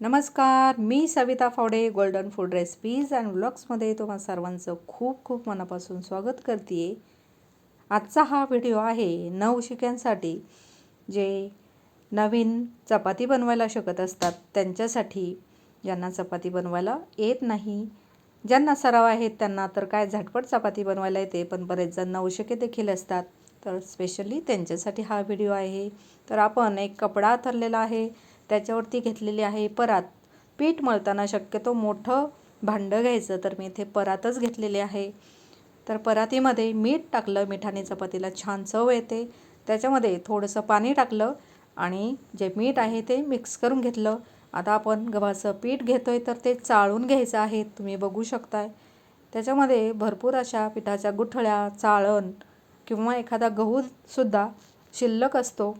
नमस्कार मी Savita Phawade golden food recipes and व्लॉग्समध्ये तुम्हा सर्वांचं खूप खूप मनापासून स्वागत करते आजचा हा व्हिडिओ आहे नवशिक्यांसाठी जे नवीन चपाती बनवायला शकत असतात. त्यांच्यासाठी ज्यांना चपाती बनवायला येत नाही ज्यांना सराव आहेत त्यांना तर काय झटपट चपाती बनवायला येते पण बरेच जण नवशिके देखील असतात. तर स्पेशली त्यांच्यासाठी हा व्हिडिओ आहे. तर आपण एक कपडा थरलेला आहे. त्याच्यावरती घेतलेली आहे परात. पीठ मळताना शक्यतो मोठं भांडं घ्यायचं तर मी इथे परातच घेतलेली आहे. तर परातीमध्ये मीठ टाकलं मिठाने चपातीला छान चव येते. त्याच्यामध्ये थोडंसं पाणी टाकलं आणि जे मीठ आहे ते मिक्स करून घेतलं. आता आपण गव्हाचं पीठ घेतो आहे तर ते चाळून घ्यायचं आहे. तुम्ही बघू शकताय. त्याच्यामध्ये भरपूर अशा पिठाच्या गुठळ्या चाळण किंवा एखादा गहूसुद्धा शिल्लक असतो.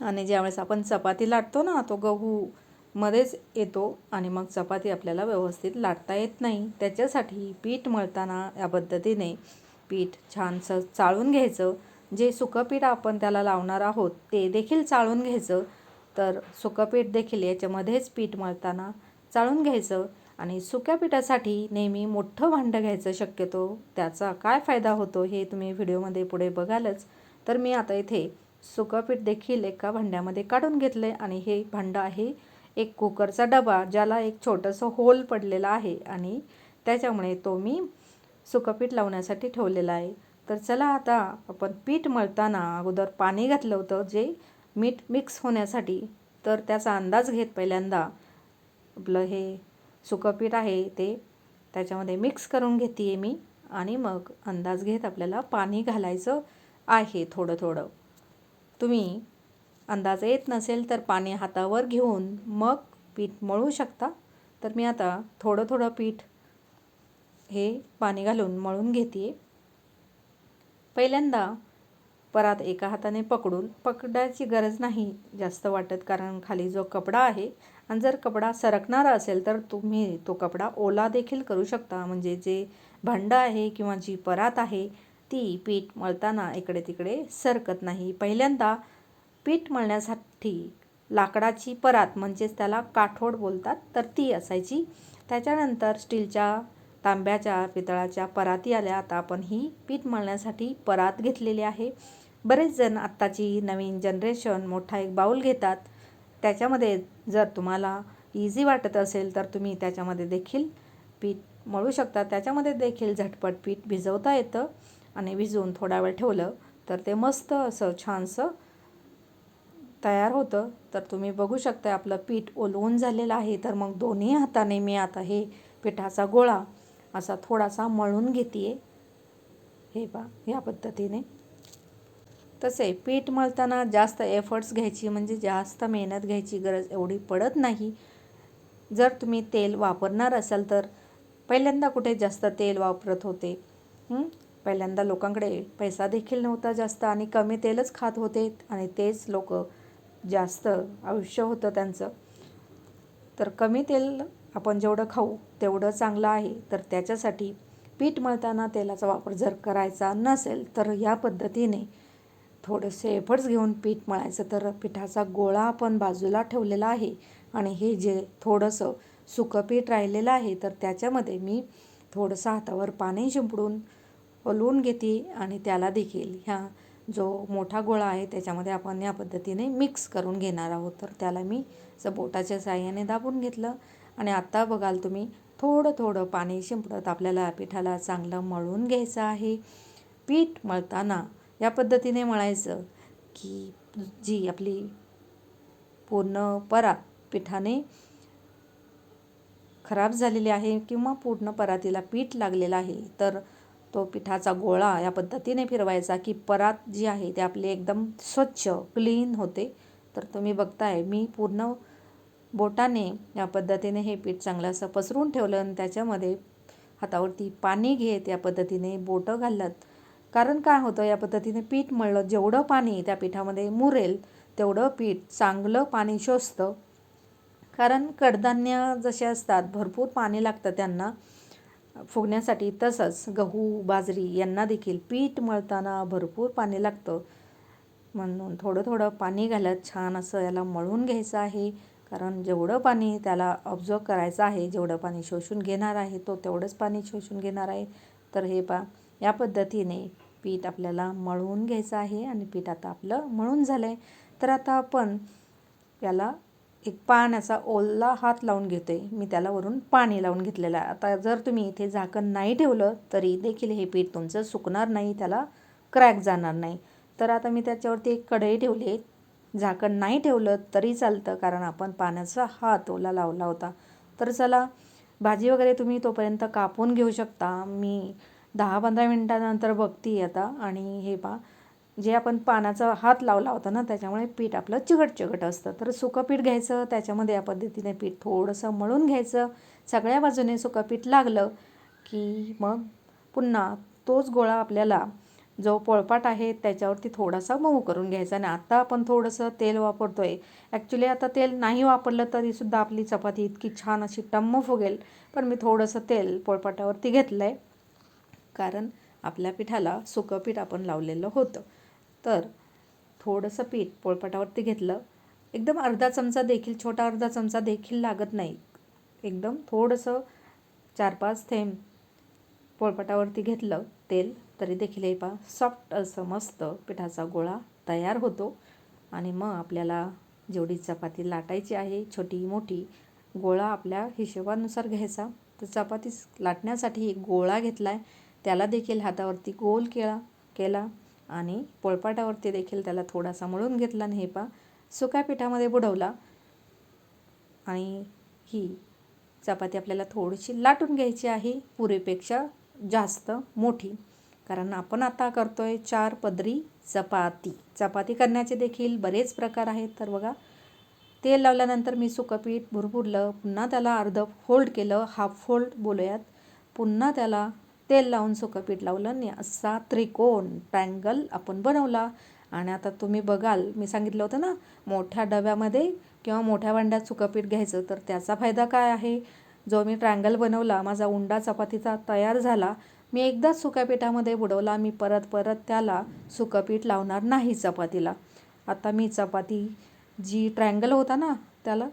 आणि ज्यावेळेस आपण चपाती लाटतो ना तो गहू मध्येच येतो आणि मग चपाती आपल्याला व्यवस्थित लाटता येत नाही. त्याच्यासाठी पीठ मळताना या पद्धतीने पीठ छानसं चाळून घ्यायचं. जे सुकं पीठ आपण त्याला लावणार आहोत ते देखील चाळून घ्यायचं. तर सुकं पीठ देखील याच्यामध्येच पीठ मळताना चाळून घ्यायचं आणि सुक्या पिठासाठी नेहमी मोठं भांडं घ्यायचं शक्यतो. त्याचा काय फायदा होतो हे तुम्ही व्हिडिओमध्ये पुढे बघालच. तर मी आता इथे सुकं पीठ देखील एका भांड्यामध्ये काढून घेतलं आहे आणि हे भांडं आहे एक कुकरचा डबा ज्याला एक छोटंसं होल पडलेलं आहे आणि त्याच्यामुळे तो मी सुकं पीठ लावण्यासाठी ठेवलेला आहे. तर चला आता आपण पीठ मळताना अगोदर पाणी घातलं होतं जे मीठ मिक्स होण्यासाठी. तर त्याचा अंदाज घेत पहिल्यांदा आपलं हे सुकं पीठ आहे ते त्याच्यामध्ये मिक्स करून घेते आहे मी आणि मग अंदाज घेत आपल्याला पाणी घालायचं आहे थोडं थोडं. तुम्ही अंदाज येत नसेल तर पाणी हातावर घेऊन मग पीठ मळू शकता. तर मी आता थोडं थोडं पीठ हे पाणी घालून मळून घेते पहिल्यांदा परात एका हाताने पकडून पकडायची गरज नाही जास्त वाटत कारण खाली जो कपडा आहे आणि जर कपडा सरकणारा असेल तर तुम्ही तो कपडा ओला देखील करू शकता. म्हणजे जे भांडं आहे किंवा जी परात आहे ती पीठ मळताना इकडे तिकडे सरकत नाही. पहिल्यांदा पीठ मळण्यासाठी लाकडाची परात म्हणजेच त्याला काठोड बोलतात तर ती असायची. त्याच्यानंतर स्टीलच्या तांब्याच्या पितळाच्या पराती आल्या. आता आपण ही पीठ मळण्यासाठी परात घेतलेली आहे. बरेच जण आत्ताची नवीन जनरेशन मोठा एक बाऊल घेतात. त्याच्यामध्ये जर तुम्हाला इझी वाटत असेल तर तुम्ही त्याच्यामध्ये देखील पीठ मळू शकता. त्याच्यामध्ये देखील झटपट पीठ भिजवता येतं. आणि भिजवून थोडा वेळ ठेवलं तर ते मस्त असं छानसं तयार होतं. तर तुम्ही बघू शकता आपलं पीठ ओलवून झालेलं आहे. तर मग दोन्ही हाताने मी आता हे पिठाचा गोळा असा थोडासा मळून घेते हे पा या पद्धतीने. तसे पीठ मळताना जास्त एफर्ट्स घ्यायची म्हणजे जास्त मेहनत घ्यायची गरज एवढी पडत नाही. जर तुम्ही तेल वापरणार असाल तर पहिल्यांदा कुठे जास्त तेल वापरत होते पहिल्यांदा लोकांकडे पैसा देखील नव्हता जास्त आणि कमी तेलच खात होते आणि तेच लोक जास्त आयुष्य होतं त्यांचं. तर कमी तेल आपण जेवढं खाऊ तेवढं चांगलं आहे. तर त्याच्यासाठी पीठ मळताना तेलाचा वापर जर करायचा नसेल तर या पद्धतीने थोडेसे एफर्ट्स घेऊन पीठ मळायचं. तर पिठाचा गोळा आपण बाजूला ठेवलेला आहे आणि हे जे थोडंसं सुकं पीठ राहिलेलं आहे तर त्याच्यामध्ये मी थोडंसं हातावर पाणी शिंपडून ओलवून घेते आणि त्याला देखील ह्या जो मोठा गोळा आहे त्याच्यामध्ये आपण या पद्धतीने मिक्स करून घेणार आहोत. तर त्याला मी असं बोटाच्या साह्याने दाबून घेतलं. आणि आत्ता बघाल तुम्ही थोडं थोडं पाणी शिंपडत आपल्याला पिठाला चांगलं मळून घ्यायचं आहे. पीठ मळताना या पद्धतीने मळायचं की जी आपली पूर्ण परात पिठाने खराब झालेली आहे किंवा पूर्ण परातीला पीठ लागलेलं आहे तर तो पिठाचा गोळा या पद्धतीने फिरवायचा की परात जी आहे ती आपली एकदम स्वच्छ क्लीन होते. तर तुम्ही बघताय मी पूर्ण बोटाने या पद्धतीने हे पीठ चांगलं असं पसरून ठेवलं आणि त्याच्यामध्ये हातावरती पाणी घेत या पद्धतीने बोटं घालत. कारण काय होतं या पद्धतीने पीठ मळलं जेवढं पाणी त्या पिठामध्ये मुरेल तेवढं पीठ चांगलं पाणी शोषतं. कारण कडधान्य जसे असतात भरपूर पाणी लागतं त्यांना. फुगण्यासाठी तसंच गहू बाजरी यांना देखील पीठ मळताना भरपूर पाणी लागतं. म्हणून थोडं थोडं पाणी घालत छान असं याला मळून घ्यायचं आहे. कारण जेवढं पाणी त्याला ऑब्झर्व करायचं आहे जेवढं पाणी शोषून घेणार आहे तो तेवढंच पाणी शोषून घेणार आहे. तर हे पा या पद्धतीने पीठ आपल्याला मळवून घ्यायचं आहे आणि पीठ आता आपलं मळून झालं आहे तर आता आपण याला एक पाण्याचा ओला हात लावून घेते. मी त्याला वरून पाणी लावून घेतलेलं आहे. आता जर तुम्ही इथे झाकण नाही ठेवलं तरी देखील हे पीठ तुमचं सुकणार नाही त्याला क्रॅक जाणार नाही. तर आता मी त्याच्यावरती एक कढई ठेवली. झाकण नाही ठेवलं तरी चालतं कारण आपण पाण्याचा हात ओला लावला होता. तर चला भाजी वगैरे तुम्ही तोपर्यंत कापून घेऊ शकता. मी दहा पंधरा मिनटानंतर बघते आता. आणि हे पा जे आपण पानाचा हात लावला होता ना त्याच्यामुळे पीठ आपलं चिकट चिकट असतं. तर सुकं पीठ घ्यायचं त्याच्यामध्ये या पद्धतीने पीठ थोडंसं मळून घ्यायचं. सगळ्या बाजूने सुकं पीठ लागलं की मग पुन्हा तोच गोळा आपल्याला जो पोळपाट आहे त्याच्यावरती थोडासा मऊ करून घ्यायचा. आणि आत्ता आपण थोडंसं तेल वापरतो आहे ॲक्च्युली आता तेल नाही वापरलं तरीसुद्धा आपली चपाती इतकी छान अशी टम्म फुगेल. पण मी थोडंसं तेल पोळपाटावरती घेतलं आहे कारण आपल्या पिठाला सुकं पीठ आपण लावलेलं होतं. तर थोडंसं पीठ पोळपाटावरती घेतलं. एकदम अर्धा चमचा देखील छोटा अर्धा चमचा देखील लागत नाही. एकदम थोडंसं चार पाच थेंब पोळपाटावरती घेतलं तेल तरी देखील हे पा सॉफ्ट असं मस्त पिठाचा गोळा तयार होतो. आणि मग आपल्याला जेवढी चपाती लाटायची आहे छोटी मोठी गोळा आपल्या हिशोबानुसार घ्यायचा. तर चपाती लाटण्यासाठी एक गोळा घेतला आहे त्याला देखील हातावरती गोल केला केला. आणि पोळपाटावरती देखील त्याला थोडासा मळून घेतला आणि हे पा सुक्या पिठामध्ये बुडवला. आणि ही चपाती आपल्याला थोडीशी लाटून घ्यायची आहे पुरेपेक्षा जास्त मोठी. कारण आपण आता करतो आहे चार पदरी चपाती. चपाती करण्याचे देखील बरेच प्रकार आहेत. तर बघा तेल लावल्यानंतर मी सुकं पीठ भुरभुरलं पुन्हा त्याला अर्ध फोल्ड केलं हाफ फोल्ड बोलूयात. पुन्हा त्याला तेल लावून सुकं पीठ लावलं आणि असा त्रिकोण ट्रँगल आपण बनवला. आणि आता तुम्ही बघाल मी सांगितलं होतं ना मोठ्या डब्यामध्ये किंवा मोठ्या भांड्यात सुकं पीठ घ्यायचं तर त्याचा फायदा काय आहे? जो मी ट्रँगल बनवला माझा उंडा चपातीचा तयार झाला मी एकदाच सुक्या पिठामध्ये बुडवला मी परत परत त्याला सुकं पीठ लावणार नाही चपातीला. आता मी चपाती जी ट्रँगल होता ना त्याला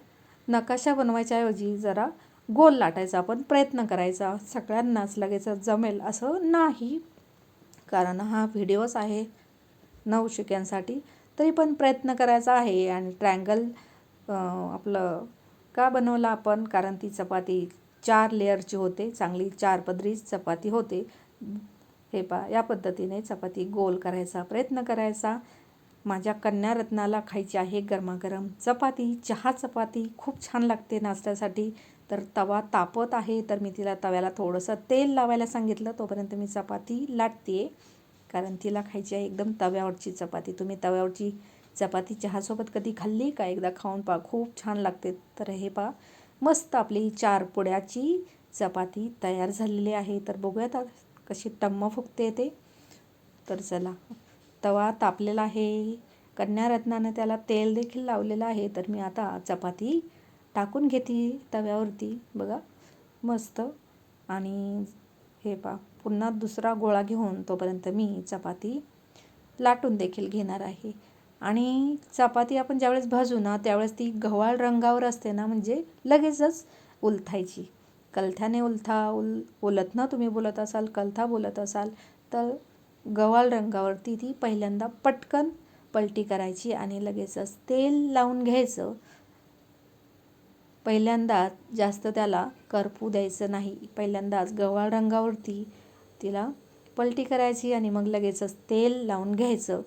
नकाशा बनवायच्याऐवजी जरा गोल लाटायचा आपण प्रयत्न करायचा सगळ्यांनाच लगेच जमेल असं नाही. कारण हा व्हिडिओच आहे नवशिक्यांसाठी तरी पण प्रयत्न करायचा आहे. आणि ट्रँगल आपलं का बनवलं आपण? कारण ती चपाती चार लेअरची होते चांगली चार पदरी चपाती होते. हे पा या पद्धतीने चपाती गोल करायचा प्रयत्न करायचा. माझ्या कन्यारत्नाला खायची आहे गरमागरम. चपाती चहा चपाती खूप छान लागते नाश्त्यासाठी. तर तवा तापत आहे तर मी तिला तव्याला थोडंसं तेल लावायला सांगितलं तोपर्यंत मी चपाती लाटते कारण तिला खायची आहे एकदम तव्यावरची चपाती. तुम्ही तव्यावरची चपाती चहासोबत कधी खाल्ली का? एकदा खाऊन पहा खूप छान लागते. तर हे पहा मस्त आपली चार पुड्याची चपाती तयार झालेली आहे. तर बघूयात कशी टम्म फुगते ते. तर चला तवा तापलेला आहे. कन्यारत्नानं त्याला तेल देखील लावलेलं आहे. तर मी आता चपाती टाकून घेते तव्यावरती. बघा मस्त. आणि हे पा पुन्हा दुसरा गोळा घेऊन तोपर्यंत मी चपाती लाटून देखील घेणार आहे. आणि चपाती आपण ज्यावेळेस भाजू ना त्यावेळेस ती गव्हाळ रंगावर असते ना म्हणजे लगेचच उलथायची. कलथ्याने उलथा उल उलथनं तुम्ही बोलत असाल कलथा बोलत असाल तर गव्हाळ रंगावरती ती पहिल्यांदा पटकन पलटी करायची आणि लगेचच तेल लावून घ्यायचं. पहिल्यांदाच जास्त त्याला करपू द्यायचं नाही. पहिल्यांदाच गव्हाळ रंगावरती तिला पलटी करायची आणि मग लगेचच तेल लावून घ्यायचं.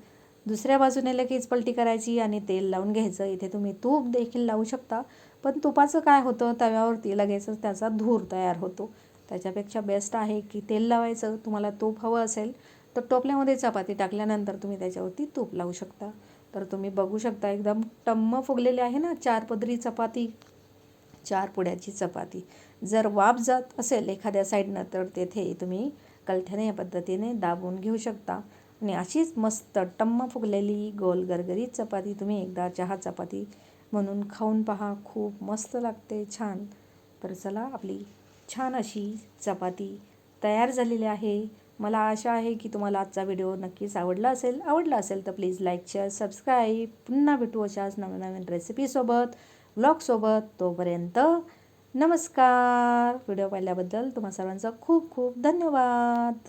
दुसऱ्या बाजूने लगेच पलटी करायची आणि तेल लावून घ्यायचं. इथे तुम्ही तूप देखील लावू शकता पण तुपाचं काय होतं? तव्यावरती लगेचच त्याचा धूर तयार होतो. त्याच्यापेक्षा बेस्ट आहे की तेल लावायचं. तुम्हाला तूप हवं असेल तर टोपल्यामध्ये चपाती टाकल्यानंतर तुम्ही त्याच्यावरती तूप लावू शकता. तर तुम्ही बघू शकता एकदम टम्म फुगलेले आहे ना चार पदरी चपाती चार पुड्याची चपाती. जर वाफ जात असेल एखाद्या साईडनं तर तेथे तुम्ही कलथ्याने या पद्धतीने दाबून घेऊ शकता. आणि अशीच मस्त टम्म फुगलेली गोल गरगरीत चपाती तुम्ही एकदा चहा चपाती म्हणून खाऊन पहा. खूप मस्त लागते छान. तर चला आपली छान अशी चपाती तयार झालेली आहे. मला आशा आहे की तुम्हाला आजचा व्हिडिओ नक्कीच आवडला असेल. आवडला असेल तर प्लीज लाईक शेअर सबस्क्राईब पुन्हा भेटू अशाच नवीन नवीन रेसिपीसोबत ब्लॉगसोबत तोपर्यंत नमस्कार. व्हिडिओ पाहिल्याबद्दल तुम्हा सर्वांचा खूप खूप धन्यवाद.